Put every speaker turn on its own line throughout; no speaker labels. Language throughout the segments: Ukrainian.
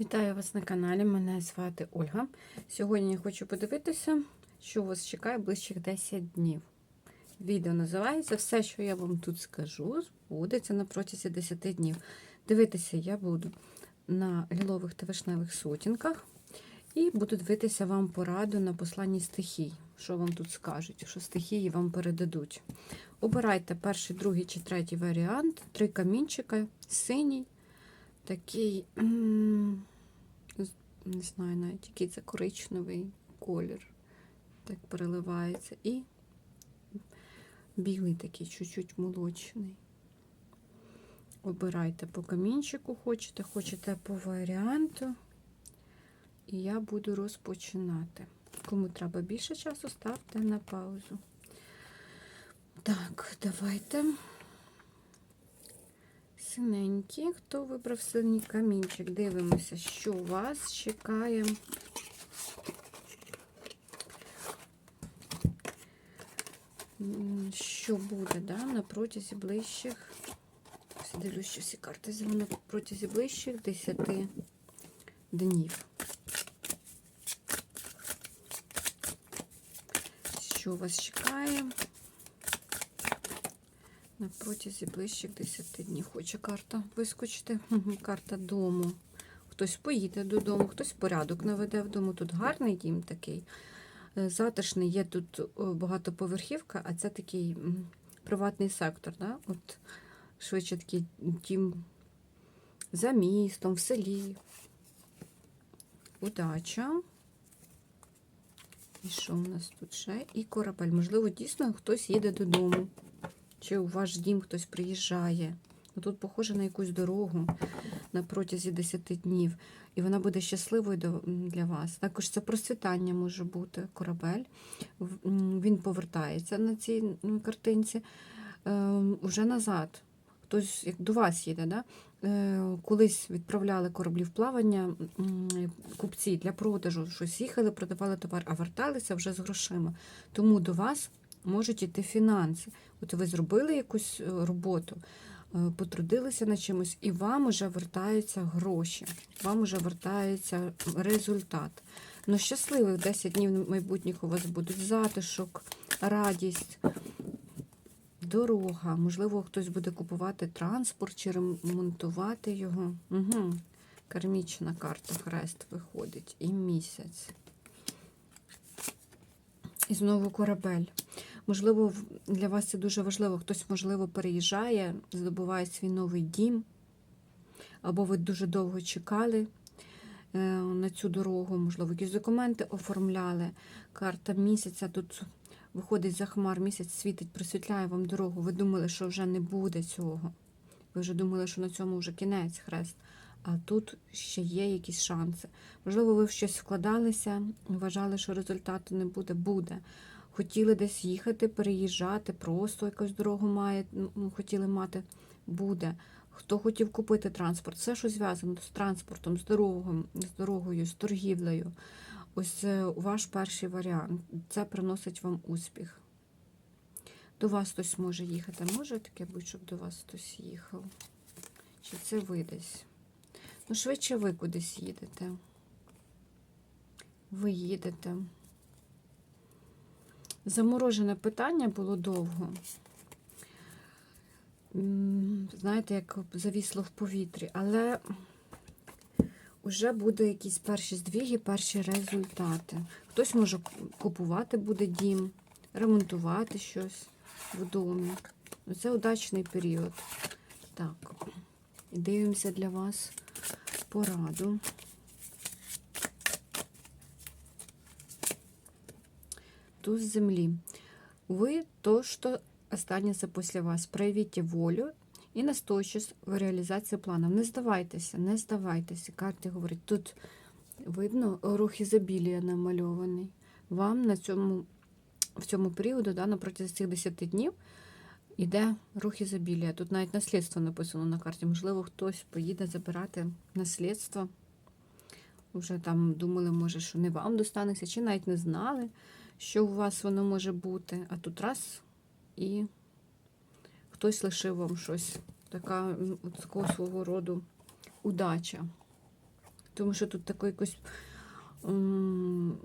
Вітаю вас на каналі. Мене звати Ольга. Сьогодні я хочу подивитися, що вас чекає ближчих 10 днів. Відео називається Все, що я вам тут скажу, збудеться на протязі 10 днів. Дивитися я буду на лілових та вишневих сутінках. І буду дивитися вам пораду на посланні стихій. Що вам тут скажуть, що стихії вам передадуть. Обирайте перший, другий чи третій варіант. Три камінчика, синій, такий, не знаю навіть, який це коричневий колір. Так переливається. І білий такий, чуть-чуть молочний. Обирайте по камінчику, хочете, хочете по варіанту. І я буду розпочинати. Кому треба більше часу, ставте на паузу. Так, давайте. Синенький. Хто вибрав синій камінчик? Дивимося, що вас чекає. Що буде да, на протязі ближчих. Дивлюсь, що всі карти на протязі ближчих 10 днів. Що вас чекає? На протязі ближчих 10 днів. Хоче карта вискочити. Карта дому. Хтось поїде додому, хтось порядок наведе вдома. Тут гарний дім такий. е, Затишний, є тут е, багатоповерхівка, а це такий приватний сектор. Да? От швидше такий дім за містом, в селі. Удача. І що у нас тут ще? І корабель. Можливо, дійсно хтось їде додому. Чи у ваш дім хтось приїжджає. Ну, Тут похоже на якусь дорогу на протязі 10 днів. І вона буде щасливою для вас. Також це процвітання може бути корабель. Він повертається на цій картинці е, уже назад. Хтось як до вас їде, да? Е, колись відправляли кораблі в плавання купці для продажу, щось їхали, продавали товар, а верталися вже з грошима. Тому до вас можуть йти фінанси. От ви зробили якусь е, роботу, е, потрудилися над чимось, і вам уже вертаються гроші, вам уже вертається результат. Ну, щасливих 10 днів майбутніх у вас будуть затишок, радість, дорога. Можливо, хтось буде купувати транспорт чи ремонтувати його. Угу. Кармічна карта хрест виходить. І місяць. І знову корабель. Можливо, для вас це дуже важливо. Хтось, можливо, переїжджає, здобуває свій новий дім, або ви дуже довго чекали е, на цю дорогу, можливо, якісь документи оформляли. Карта місяця тут виходить за хмар, місяць світить, просвітляє вам дорогу. Ви думали, що вже не буде цього. Ви вже думали, що на цьому вже кінець хрест. А тут ще є якісь шанси. Можливо, ви в щось вкладалися, вважали, що результату не буде. Буде. Хотіли десь їхати, переїжджати, просто якусь дорогу має, ну, хотіли мати, буде. Хто хотів купити транспорт, все, що зв'язано з транспортом, з дорогою, з дорогою, з торгівлею. Ось ваш перший варіант. Це приносить вам успіх. До вас хтось може їхати. Може таке бути, щоб до вас хтось їхав? Чи це ви десь? Ну, швидше ви кудись їдете. Ви їдете. Заморожене питання було довго. Знаєте, як завісло в повітрі, але вже буде якісь перші здвіги, перші результати. Хтось може купувати буде дім, ремонтувати щось в домі. Це удачний період. Так, і дивимося для вас пораду. Туз земли. Вы то, что останется после вас. Проявите волю і настойчивість в реалізації планів. Не здавайтеся, не здавайтеся. Карти говорять, тут видно рух ізобілія намальований. Вам на цьому, в цьому періоду, да, на цих 10 днів, іде рух ізобілія. Тут навіть наслідство написано на карті. Можливо, хтось поїде забирати наслідство. Вже там думали, може, що не вам достанеться, чи навіть не знали, що у вас воно може бути. А тут раз і хтось лишив вам щось. Така от такого свого роду удача. Тому що тут такої якусь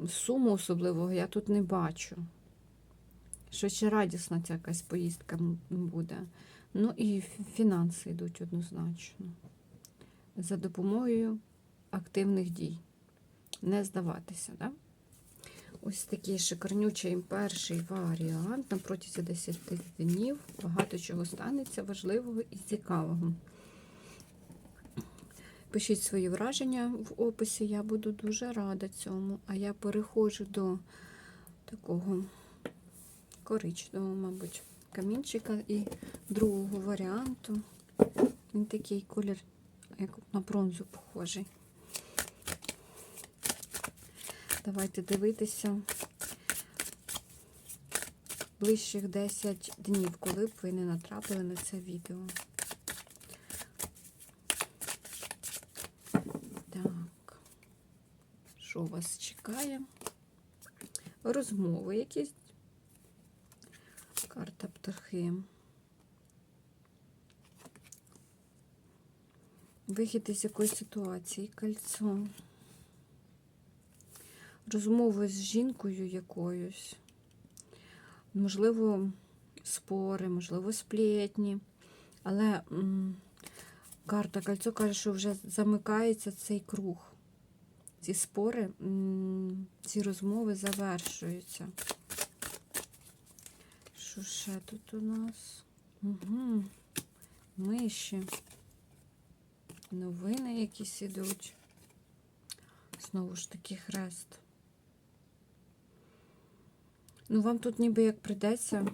суму особливого я тут не бачу. Що ще радісна ця якась поїздка буде. Ну і фінанси йдуть однозначно. За допомогою активних дій. Не здаватися, да? Ось такий шикарнючий перший варіант. На протязі 10 днів багато чого станеться важливого і цікавого. Пишіть свої враження в описі, я буду дуже рада цьому. А я переходжу до такого коричневого, мабуть, камінчика і другого варіанту. Він такий колір, як на бронзу похожий. Давайте дивитися ближчих 10 днів, коли б ви не натрапили на це відео. Так, що вас чекає? Розмови якісь. Карта птахи. Вихід із якоїсь ситуації, кольцо. Розмови з жінкою якоюсь. Можливо, спори, можливо, сплетні. Але м, карта кольцо каже, що вже замикається цей круг. Ці спори, м, ці розмови завершуються. Що ще тут у нас? Угу. Миші. Новини якісь ідуть. Знову ж таки хрест. Ну, вам тут ніби як придеться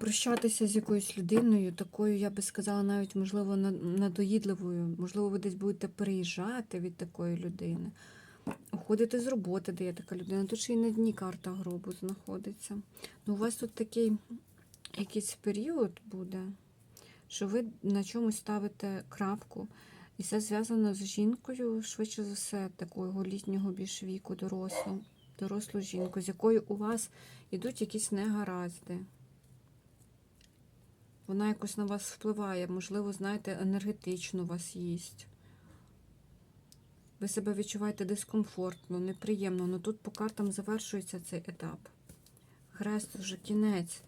прощатися з якоюсь людиною, такою, я би сказала, навіть, можливо, надоїдливою. Можливо, ви десь будете переїжджати від такої людини. Уходити з роботи, де є така людина. Тут ще й на дні карта гробу знаходиться. Ну, у вас тут такий якийсь період буде, що ви на чомусь ставите крапку. І це зв'язано з жінкою, швидше за все, такого літнього більш віку, дорослу, дорослу жінку, з якою у вас йдуть якісь негаразди. Вона якось на вас впливає, можливо, знаєте, енергетично вас їсть. Ви себе відчуваєте дискомфортно, неприємно, але тут по картам завершується цей етап. Хрест вже кінець.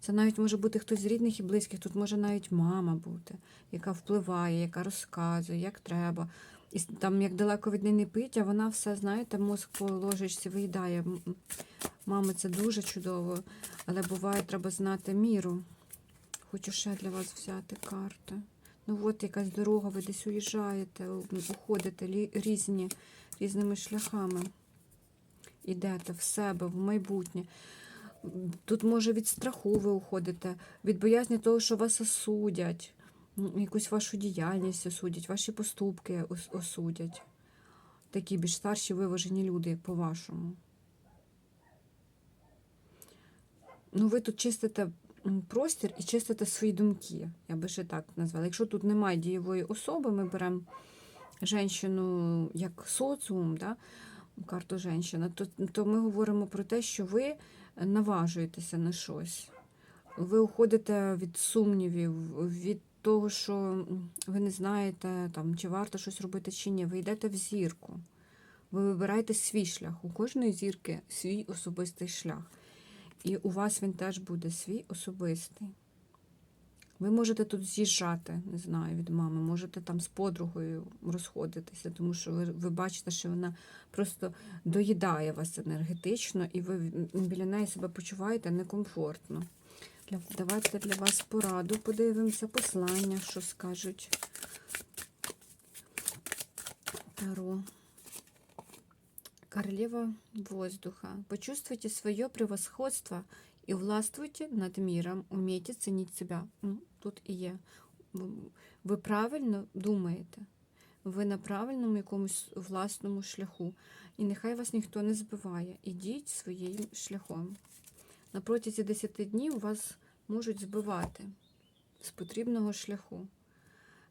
Це навіть може бути хтось з рідних і близьких, тут може навіть мама бути, яка впливає, яка розказує, як треба. І там, як далеко від неї не пить, а вона все, знаєте, мозк по ложечці виїдає. Мама, це дуже чудово, але буває, треба знати міру. Хочу ще для вас взяти карти. Ну от якась дорога, ви десь уїжджаєте, уходите різні, різними шляхами. Ідете в себе, в майбутнє. Тут, може, від страху ви уходите, від боязні того, що вас осудять, якусь вашу діяльність осудять, ваші поступки осудять. Такі більш старші виважені люди, по-вашому. Ну, ви тут чистите простір і чистите свої думки. Я би ще так назвала. Якщо тут немає дієвої особи, ми беремо жінку як соціум, да? карту жінщина, то, то ми говоримо про те, що ви наважуєтеся на щось. Ви уходите від сумнівів, від того, що ви не знаєте, там, чи варто щось робити, чи ні. Ви йдете в зірку. Ви вибираєте свій шлях. У кожної зірки свій особистий шлях. І у вас він теж буде свій особистий. Ви можете тут з'їжджати, не знаю, від мами, можете там з подругою розходитися, тому що ви, ви бачите, що вона просто доїдає вас енергетично, і ви біля неї себе почуваєте некомфортно. Давайте для вас пораду, подивимося, послання, що скажуть Таро. Королева воздуха. Почувствуйте свое превосходство и властвуйте над миром. Умейте ценить себя. Ну, тут і є. Ви правильно думаєте. Ви на правильному якомусь власному шляху. І нехай вас ніхто не збиває. Ідіть своїм шляхом. На протязі 10 днів вас можуть збивати з потрібного шляху.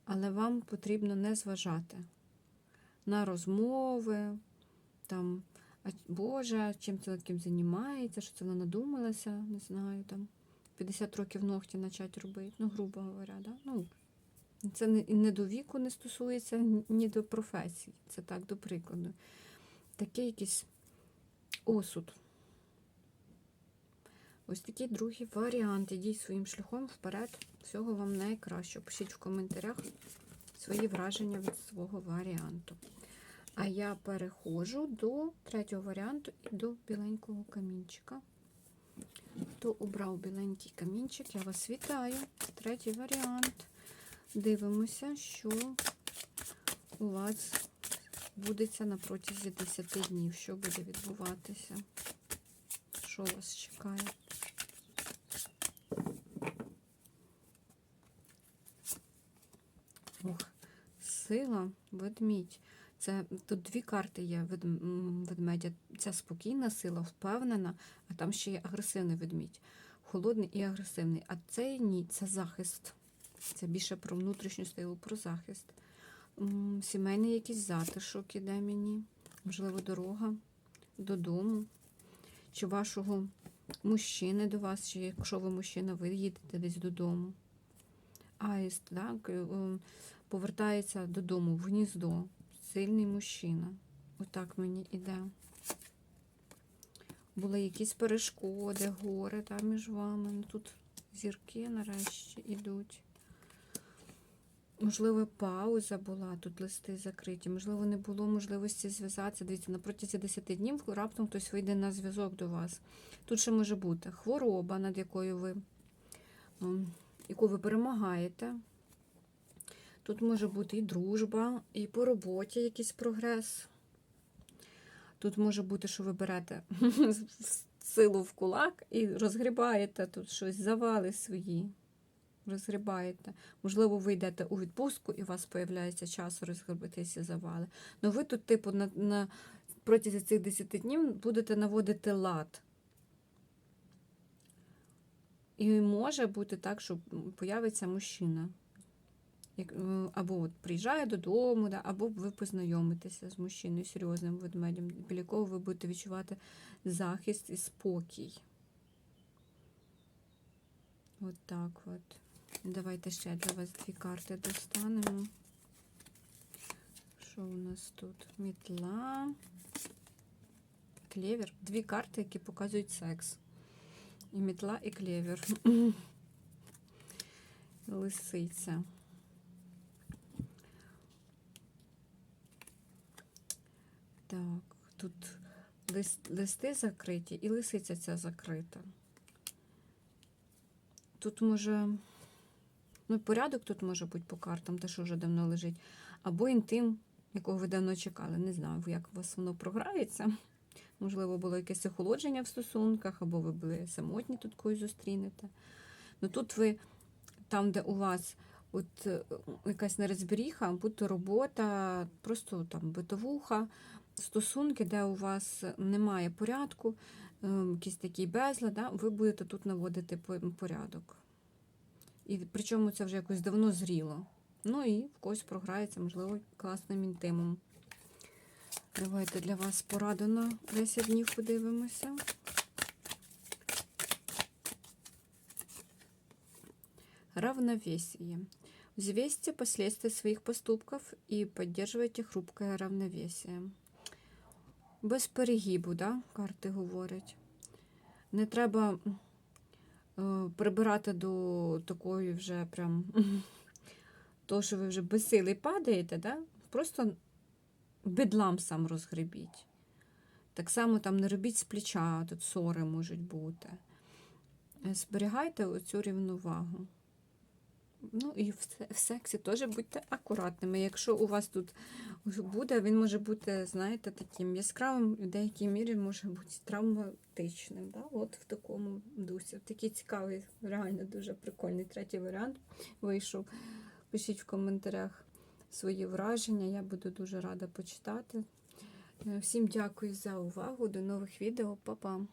Але вам потрібно не зважати на розмови, там, Боже, чим це ким займається, що це вона надумалася, не знаю, там 50 років ногті почати робити, ну, грубо говоря, да? ну, Це не, не до віку не стосується, ні до професії. Це так, до прикладу. Такий якийсь осуд. Ось такий другий варіант. Ідіть своїм шляхом вперед. Всього вам найкраще. Пишіть в коментарях свої враження від свого варіанту. А я переходжу до третього варіанту і до біленького камінчика. Хто обрав біленький камінчик, я вас вітаю. Третій варіант. Дивимося, що у вас будеться на протязі 10 днів. Що буде відбуватися? Що вас чекає? Ох, сила, ведмідь. Це тут дві карти є ведмедя. Ця спокійна сила, впевнена, а там ще є агресивний ведмідь. Холодний і агресивний. А цей ні, це захист. Це більше про внутрішню силу, про захист. Сімейний якийсь затишок іде мені. Можливо, дорога додому. Чи вашого мужчини до вас, чи якщо ви мужчина, ви їдете десь додому. Аїст, так, е, повертається додому в гніздо. Сильний мужчина. Отак мені іде. Були якісь перешкоди, гори там між вами. Ну, тут зірки нарешті йдуть. Можливо, пауза була, тут листи закриті, можливо, не було можливості зв'язатися. Дивіться, на протязі 10 днів раптом хтось вийде на зв'язок до вас. Тут ще може бути хвороба, над якою ви, яку ви перемагаєте. Тут може бути і дружба, і по роботі якийсь прогрес. Тут може бути, що ви берете силу в кулак і розгрібаєте тут щось, завали свої. Розгрібаєте. Можливо, ви йдете у відпустку і у вас з'являється час розгребити ці завали. Ну ви тут, типу, на, на протязі цих 10 днів будете наводити лад. І може бути так, що появиться мужчина. Е, або от приїжджає додому, да, або ви познайомитеся з мужчиною, серйозним ведмедем, біля якого ви будете відчувати захист і спокій. От так от. Давайте ще для вас дві карти достанемо. Що у нас тут? Мітла. Клевер. Дві карти, які показують секс. І мітла, і клевер. Лисиця. Так, тут лист, листи закриті і лисиця ця закрита. Тут може, ну, порядок тут може бути по картам, те, що вже давно лежить. Або інтим, якого ви давно чекали. Не знаю, як у вас воно програється. Можливо, було якесь охолодження в стосунках, або ви були самотні тут когось зустрінете. Ну тут ви, там, де у вас от е, якась нерозберіха, будь то робота, просто там битовуха, стосунки, де у вас немає порядку, е, якийсь такий безлад, да, ви будете тут наводити порядок. І причому це вже якось давно зріло. Ну і в когось програється, можливо, класним інтимом. Давайте для вас пораду на 10 днів подивимося. Равновесие. Взвесьте последствия своих поступков и поддерживайте хрупкое равновесие. Без перегибу, да, карти говорять. Не треба е, прибирати до такої вже прям то, що ви вже безсилий падаєте, да? просто бедлам сам розгребіть. Так само там не робіть з плеча, тут ссори можуть бути. Е, Зберігайте оцю рівновагу. Ну і в, сексі теж будьте акуратними. Якщо у вас тут буде, він може бути, знаєте, таким яскравим, в деякій мірі може бути травматичним. Да? От в такому дусі. Такий цікавий, реально дуже прикольний третій варіант вийшов. Пишіть в коментарях свої враження. Я буду дуже рада почитати. Е, Всім дякую за увагу. До нових відео. Па-па!